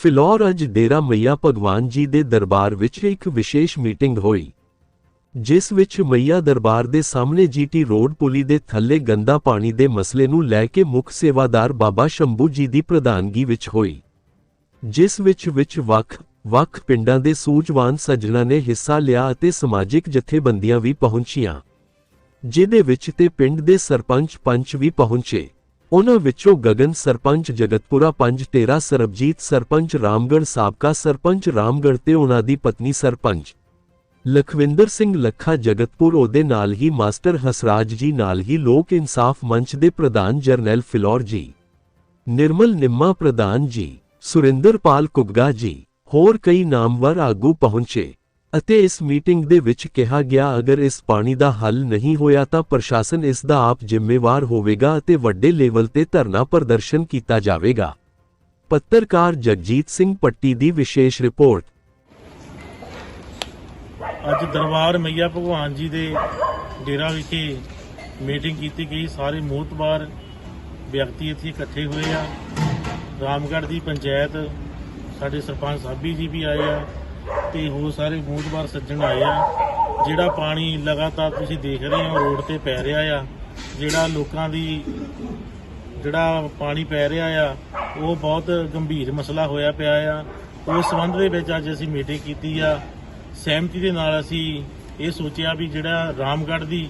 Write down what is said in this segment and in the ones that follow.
ਫਿਲੌਰ ਅੱਜ ਡੇਰਾ ਮਈਆ ਭਗਵਾਨ ਜੀ ਦੇ ਦਰਬਾਰ ਵਿੱਚ ਇੱਕ ਵਿਸ਼ੇਸ਼ ਮੀਟਿੰਗ ਹੋਈ, ਜਿਸ ਵਿੱਚ ਮਈਆ ਦਰਬਾਰ ਦੇ ਸਾਹਮਣੇ ਜੀਟੀ ਰੋਡ ਪੁਲੀ ਦੇ ਥੱਲੇ ਗੰਦਾ ਪਾਣੀ ਦੇ ਮਸਲੇ ਨੂੰ ਲੈ ਕੇ ਮੁੱਖ ਸੇਵਾਦਾਰ ਬਾਬਾ ਸ਼ੰਭੂ ਜੀ ਦੀ ਪ੍ਰਧਾਨਗੀ ਵਿੱਚ ਹੋਈ, ਜਿਸ ਵਿੱਚ ਵਿੱਚ ਵੱਖ ਵੱਖ ਪਿੰਡਾਂ ਦੇ ਸੂਝਵਾਨ ਸੱਜਣਾ ਨੇ ਹਿੱਸਾ ਲਿਆ ਅਤੇ ਸਮਾਜਿਕ ਜਥੇਬੰਦੀਆਂ ਵੀ ਪਹੁੰਚੀਆਂ, ਜਿਹਦੇ ਵਿੱਚ ਤੇ ਪਿੰਡ ਦੇ ਸਰਪੰਚ ਪੰਚ ਵੀ ਪਹੁੰਚੇ। ਉਹਨਾਂ ਵਿੱਚੋਂ ਗਗਨ ਸਰਪੰਚ ਜਗਤਪੁਰਾ ਪੰਜ, ਤੇਰਾ ਸਰਬਜੀਤ ਸਰਪੰਚ ਰਾਮਗੜ੍ਹ ਸਾਬਕਾ ਸਰਪੰਚ ਰਾਮਗੜ੍ਹ ਤੇ ਉਹਨਾਂ ਦੀ ਪਤਨੀ ਸਰਪੰਚ। ਲਖਵਿੰਦਰ ਸਿੰਘ ਲੱਖਾ ਜਗਤਪੁਰ ਉਹਦੇ ਨਾਲ ਹੀ ਮਾਸਟਰ ਹਸਰਾਜ ਜੀ ਨਾਲ ਹੀ ਲੋਕ ਇਨਸਾਫ ਮੰਚ ਦੇ ਪ੍ਰਧਾਨ ਜਰਨੈਲ ਫਿਲੌਰ ਜੀ। ਨਿਰਮਲ ਨਿੰਮਾ ਪ੍ਰਧਾਨ ਜੀ, ਸੁਰਿੰਦਰਪਾਲ ਕੁਗਗਾ ਜੀ, ਹੋਰ ਕਈ ਨਾਮਵਰ ਆਗੂ ਪਹੁੰਚੇ। ਅਤੇ ਇਸ ਮੀਟਿੰਗ ਦੇ ਵਿੱਚ ਕਿਹਾ ਗਿਆ, ਅਗਰ ਇਸ ਪਾਣੀ ਦਾ ਹੱਲ ਨਹੀਂ ਹੋਇਆ ਤਾਂ ਪ੍ਰਸ਼ਾਸਨ ਇਸ ਦਾ ਆਪ ਜ਼ਿੰਮੇਵਾਰ ਹੋਵੇਗਾ ਅਤੇ ਵੱਡੇ ਲੈਵਲ ਤੇ ਧਰਨਾ ਪ੍ਰਦਰਸ਼ਨ ਕੀਤਾ ਜਾਵੇਗਾ। ਪੱਤਰਕਾਰ ਜਗਜੀਤ ਸਿੰਘ ਪੱਟੀ ਦੀ ਵਿਸ਼ੇਸ਼ ਰਿਪੋਰਟ। ਅੱਜ ਦਰਬਾਰ ਮਈਆ ਭਗਵਾਨ ਜੀ ਦੇ ਡੇਰਾ ਵਿਖੇ ਮੀਟਿੰਗ ਕੀਤੀ ਗਈ। ਸਾਰੇ ਮੋਹਤਬਾਰ ਵਿਅਕਤੀ ਇੱਥੇ ਇਕੱਠੇ ਹੋਏ ਆ। ਰਾਮਗੜ੍ਹ ਦੀ ਪੰਚਾਇਤ ਸਾਡੇ ਸਰਪੰਚ ਸਾਬੀ ਜੀ ਵੀ ਆਏ ਆ। ਤੇ ਹੋਰ ਸਾਰੇ ਮੋਹਤਬਾਰ ਸੱਜਣ ਆਏ ਆ। ਜਿਹੜਾ ਪਾਣੀ ਲਗਾਤਾਰ ਤੁਸੀਂ ਦੇਖ ਰਹੇ ਹੋ, ਰੋਡ ਤੇ ਪੈ ਰਿਹਾ ਆ। ਜਿਹੜਾ ਲੋਕਾਂ ਦੀ, ਜਿਹੜਾ ਪਾਣੀ ਪੈ ਰਿਹਾ ਆ, ਉਹ ਬਹੁਤ ਗੰਭੀਰ ਮਸਲਾ ਹੋਇਆ ਪਿਆ ਆ। ਉਸ ਸੰਬੰਧ ਦੇ ਵਿੱਚ ਅੱਜ ਅਸੀਂ ਮੀਟਿੰਗ ਕੀਤੀ ਆ। ਸਹਿਮਤੀ ਦੇ ਨਾਲ ਅਸੀਂ ਇਹ ਸੋਚਿਆ ਵੀ ਜਿਹੜਾ ਰਾਮਗੜ੍ਹ ਦੀ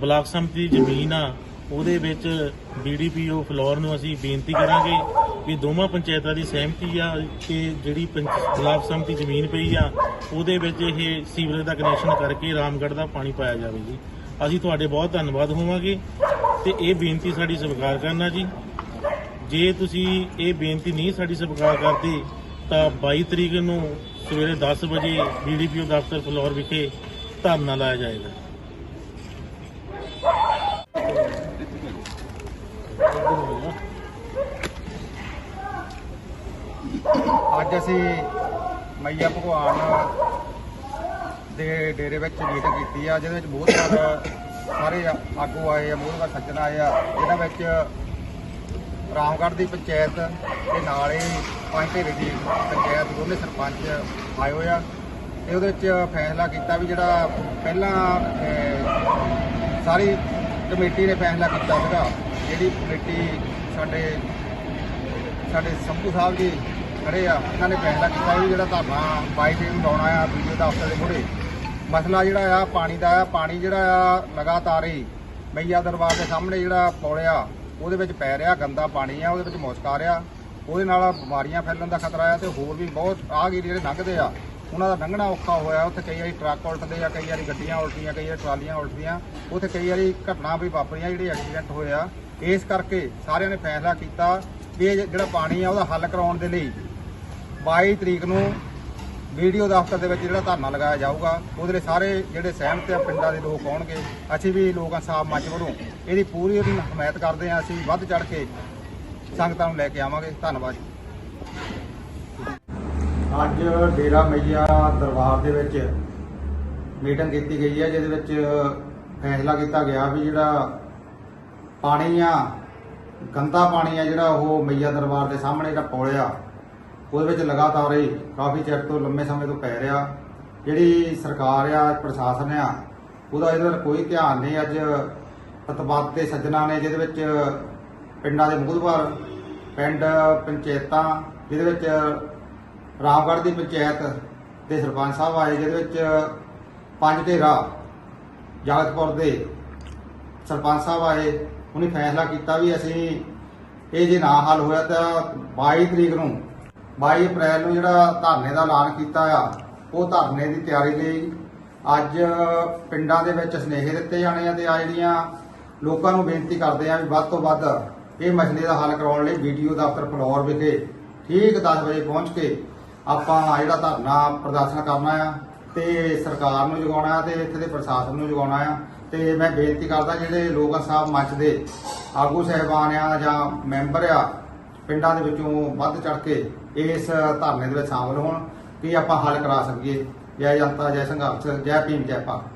ਬਲਾਕ ਸੰਮਤੀ ਦੀ ਜ਼ਮੀਨ ਆ ਉਹਦੇ ਵਿੱਚ ਬੀਡੀਪੀਓ ਫਲੋਰ ਨੂੰ ਅਸੀਂ ਬੇਨਤੀ ਕਰਾਂਗੇ ਵੀ ਦੋਵਾਂ ਪੰਚਾਇਤਾਂ ਦੀ ਸਹਿਮਤੀ ਆ ਕਿ ਜਿਹੜੀ ਪੰਚ- ਬਲਾਕ ਸੰਮਤੀ ਜ਼ਮੀਨ ਪਈ ਆ, ਉਹਦੇ ਵਿੱਚ ਇਹ ਸੀਵਰੇਜ ਦਾ ਕਨੈਕਸ਼ਨ ਕਰਕੇ ਰਾਮਗੜ੍ਹ ਦਾ ਪਾਣੀ ਪਾਇਆ ਜਾਵੇ ਜੀ। ਅਸੀਂ ਤੁਹਾਡੇ ਬਹੁਤ ਧੰਨਵਾਦ ਹੋਵਾਂਗੇ ਤੇ ਇਹ ਬੇਨਤੀ ਸਾਡੀ ਸਵੀਕਾਰ ਕਰਨਾ ਜੀ। ਜੇ ਤੁਸੀਂ ਇਹ ਬੇਨਤੀ ਨਹੀਂ ਸਾਡੀ ਸਵੀਕਾਰ ਕਰਦੇ, ਤਾਂ 22 ਤਰੀਕ ਨੂੰ ਸਵੇਰੇ 10 ਵਜੇ ਬੀਡੀਪੀਓ ਦਫ਼ਤਰ ਫਲੋਰ ਵਿਖੇ ਧਰਨਾ ਲਾਇਆ ਜਾਏਗਾ। ਅੱਜ ਅਸੀਂ ਮਈਆ ਭਗਵਾਨ ਦੇ ਡੇਰੇ ਵਿੱਚ ਮੀਟਿੰਗ ਕੀਤੀ ਆ, ਜਿਹਦੇ ਵਿੱਚ ਬਹੁਤ ਸਾਰੇ ਸਾਰੇ ਆਗੂ ਆਏ ਆ, ਬਹੁਤ ਸਾਰੇ ਸੱਜਣ ਆਏ ਆ। ਜਿਹਨਾਂ ਵਿੱਚ ਰਾਮਗੜ੍ਹ ਦੀ ਪੰਚਾਇਤ ਦੇ ਨਾਲ ਹੀ ਪੰਜ ਢੇਰੇ ਦੀ ਪੰਚਾਇਤ, ਦੋਨੇ ਸਰਪੰਚ ਆਏ ਹੋਏ ਆ। ਤੇ ਉਹਦੇ ਵਿੱਚ ਫੈਸਲਾ ਕੀਤਾ ਵੀ ਜਿਹੜਾ ਪਹਿਲਾਂ ਸਾਰੀ ਕਮੇਟੀ ਨੇ ਫੈਸਲਾ ਕੀਤਾ ਸੀਗਾ, ਜਿਹੜੀ ਕਮੇਟੀ ਸਾਡੇ ਸਾਡੇ ਸੰਭੂ ਸਾਹਿਬ ਜੀ ਖੜੇ ਆ, ਉਹਨਾਂ ਨੇ ਫੈਸਲਾ ਕੀਤਾ ਵੀ ਜਿਹੜਾ ਧਰਨਾ 22 ਤਰੀਕ ਨੂੰ ਲਾਉਣਾ ਆ ਵੀਡੀਓ ਦਾ ਅਫਸਰ ਦੇ ਮੂਹਰੇ ਮਸਲਾ ਜਿਹੜਾ ਆ, ਪਾਣੀ ਦਾ ਆ, ਪਾਣੀ ਜਿਹੜਾ ਆ, ਲਗਾਤਾਰ ਹੀ ਮਈਆ ਦਰਬਾਰ ਦੇ ਸਾਹਮਣੇ ਜਿਹੜਾ ਪੌੜਿਆ, ਉਹਦੇ ਵਿੱਚ ਪੈ ਰਿਹਾ, ਗੰਦਾ ਪਾਣੀ ਆ, ਉਹਦੇ ਵਿੱਚ ਮੁਸਕਾ ਰਿਹਾ। ਉਹਦੇ ਨਾਲ ਬਿਮਾਰੀਆਂ ਫੈਲਣ ਦਾ ਖਤਰਾ ਆ ਤੇ ਹੋਰ ਵੀ ਬਹੁਤ ਆਗਿਰ ਜਿਹੜੇ ਲੰਘਦੇ ਆ, ਉਹਨਾਂ ਦਾ ਲੰਘਣਾ ਔਖਾ ਹੋਇਆ। ਉੱਥੇ ਕਈ ਵਾਰੀ ਟਰੱਕ ਉਲਟਦੇ ਆ, ਕਈ ਵਾਰੀ ਗੱਡੀਆਂ ਉਲਟੀਆਂ, ਕਈ ਵਾਰੀ ਟਰਾਲੀਆਂ ਉਲਟਦੀਆਂ ਉੱਥੇ ਕਈ ਵਾਰੀ ਘਟਨਾ ਵੀ ਵਾਪਰੀਆਂ, ਜਿਹੜੇ ਐਕਸੀਡੈਂਟ ਹੋਇਆ ਇਸ ਕਰਕੇ ਸਾਰਿਆਂ ਨੇ ਫੈਸਲਾ ਕੀਤਾ ਵੀ ਇਹ ਜਿਹੜਾ ਪਾਣੀ ਆ, ਉਹਦਾ ਹੱਲ ਕਰਾਉਣ ਦੇ ਲਈ 22 ਤਰੀਕ ਨੂੰ ਵੀਡੀਓ ਦਫ਼ਤਰ ਦੇ ਵਿੱਚ ਜਿਹੜਾ ਧਰਨਾ ਲਗਾਇਆ ਜਾਊਗਾ, ਉਹਦੇ ਲਈ ਸਾਰੇ ਜਿਹੜੇ ਸਹਿਮਤ ਆ, ਪਿੰਡਾਂ ਦੇ ਲੋਕ ਆਉਣਗੇ। ਅਸੀਂ ਵੀ ਲੋਕਾਂ ਸਾਹ ਮੰਚ ਵੱਲੋਂ ਇਹਦੀ ਪੂਰੀ ਉਹਦੀ ਹਮਾਇਤ ਕਰਦੇ ਹਾਂ ਅਸੀਂ ਵੱਧ ਚੜ ਕੇ ਸੰਗਤਾਂ ਨੂੰ ਲੈ ਕੇ ਆਵਾਂਗੇ। ਧੰਨਵਾਦ ਅੱਜ ਡੇਰਾ ਮਈਆ ਦਰਬਾਰ ਦੇ ਵਿੱਚ ਮੀਟਿੰਗ ਕੀਤੀ ਗਈ ਹੈ, ਜਿਹਦੇ ਵਿੱਚ ਫੈਸਲਾ ਕੀਤਾ ਗਿਆ ਵੀ ਜਿਹੜਾ ਪਾਣੀ ਆ, ਗੰਦਾ ਪਾਣੀ ਆ ਜਿਹੜਾ ਉਹ ਮਈਆ ਦਰਬਾਰ ਦੇ ਸਾਹਮਣੇ ਜਿਹੜਾ ਪੌਲਿਆ ਉਹਦੇ ਵਿੱਚ ਲਗਾਤਾਰ ਹੀ ਕਾਫੀ ਚਿਰ ਤੋਂ ਲੰਮੇ ਸਮੇਂ ਤੋਂ ਪੈ ਰਿਹਾ। ਜਿਹੜੀ ਸਰਕਾਰ ਆ, ਪ੍ਰਸ਼ਾਸਨ ਆ, ਉਹਦਾ ਇਹਦੇ ਵੱਲ ਕੋਈ ਧਿਆਨ ਨਹੀਂ। ਅੱਜ ਪਤਵੰਤ ਦੇ ਸੱਜਣਾ ਨੇ, ਜਿਹਦੇ ਵਿੱਚ ਪਿੰਡਾਂ ਦੇ ਮੁਖਦਵਾਰ ਪਿੰਡ, ਪੰਚਾਇਤਾਂ, ਜਿਹਦੇ ਵਿੱਚ ਰਾਮਗੜ੍ਹ ਦੀ ਪੰਚਾਇਤ ਦੇ ਸਰਪੰਚ ਸਾਹਿਬ ਆਏ, ਜਿਹਦੇ ਵਿੱਚ ਪੰਜ ਢੇਰਾ ਜਗਤਪੁਰ ਦੇ ਸਰਪੰਚ ਸਾਹਿਬ ਆਏ। ਉਹਨੇ ਫੈਸਲਾ ਕੀਤਾ ਵੀ ਅਸੀਂ ਇਹ ਜੇ ਨਾ ਹੱਲ ਹੋਇਆ ਤਾਂ 22 ਤਰੀਕ ਨੂੰ 22 ਅਪ੍ਰੈਲ ਨੂੰ ਜਿਹੜਾ ਧਰਨੇ ਦਾ ਐਲਾਨ ਕੀਤਾ ਆ, ਉਹ ਧਰਨੇ ਦੀ ਤਿਆਰੀ ਲਈ ਅੱਜ ਪਿੰਡਾਂ ਦੇ ਵਿੱਚ ਸੁਨੇਹੇ ਦਿੱਤੇ ਜਾਣੇ ਆ ਤੇ ਆ ਜਿਹੜੀਆਂ ਲੋਕਾਂ ਨੂੰ ਬੇਨਤੀ ਕਰਦੇ ਆ ਵੀ ਵੱਧ ਤੋਂ ਵੱਧ ਇਹ ਮਸਲੇ ਦਾ ਹੱਲ ਕਰਾਉਣ ਲਈ ਵੀਡੀਓ ਦਫ਼ਤਰ ਫਲੋਰ ਵਿਖੇ ਠੀਕ 10 ਵਜੇ ਪਹੁੰਚ ਕੇ ਆਪਾਂ ਜਿਹੜਾ ਧਰਨਾ ਪ੍ਰਦਰਸ਼ਨ ਕਰਨਾ ਆ ਤੇ ਸਰਕਾਰ ਨੂੰ ਜਗਾਉਣਾ ਆ ਤੇ ਇੱਥੇ ਦੇ ਪ੍ਰਸ਼ਾਸਨ ਨੂੰ ਜਗਾਉਣਾ ਆ ਤੇ ਮੈਂ ਬੇਨਤੀ ਕਰਦਾ ਜਿਹੜੇ ਲੋਕਾਂ ਸਾਹਿਬ ਮੰਚ ਦੇ ਆਗੂ ਸਹਿਬਾਨ ਆ ਜਾਂ ਮੈਂਬਰ ਆ ਪਿੰਡਾਂ ਦੇ ਵਿੱਚੋਂ ਵੱਧ ਚੜ ਕੇ ਇਸ ਧਰਨੇ ਦੇ ਵਿੱਚ ਸ਼ਾਮਲ ਹੋਣ ਕਿ ਆਪਾਂ ਹੱਲ ਕਰਾ ਸਕੀਏ। ਜੈ ਜਨਤਾ, ਜੈ ਸੰਘਰਸ਼, ਜੈ ਭੀਮ, ਜੈ ਭਾਰਤ।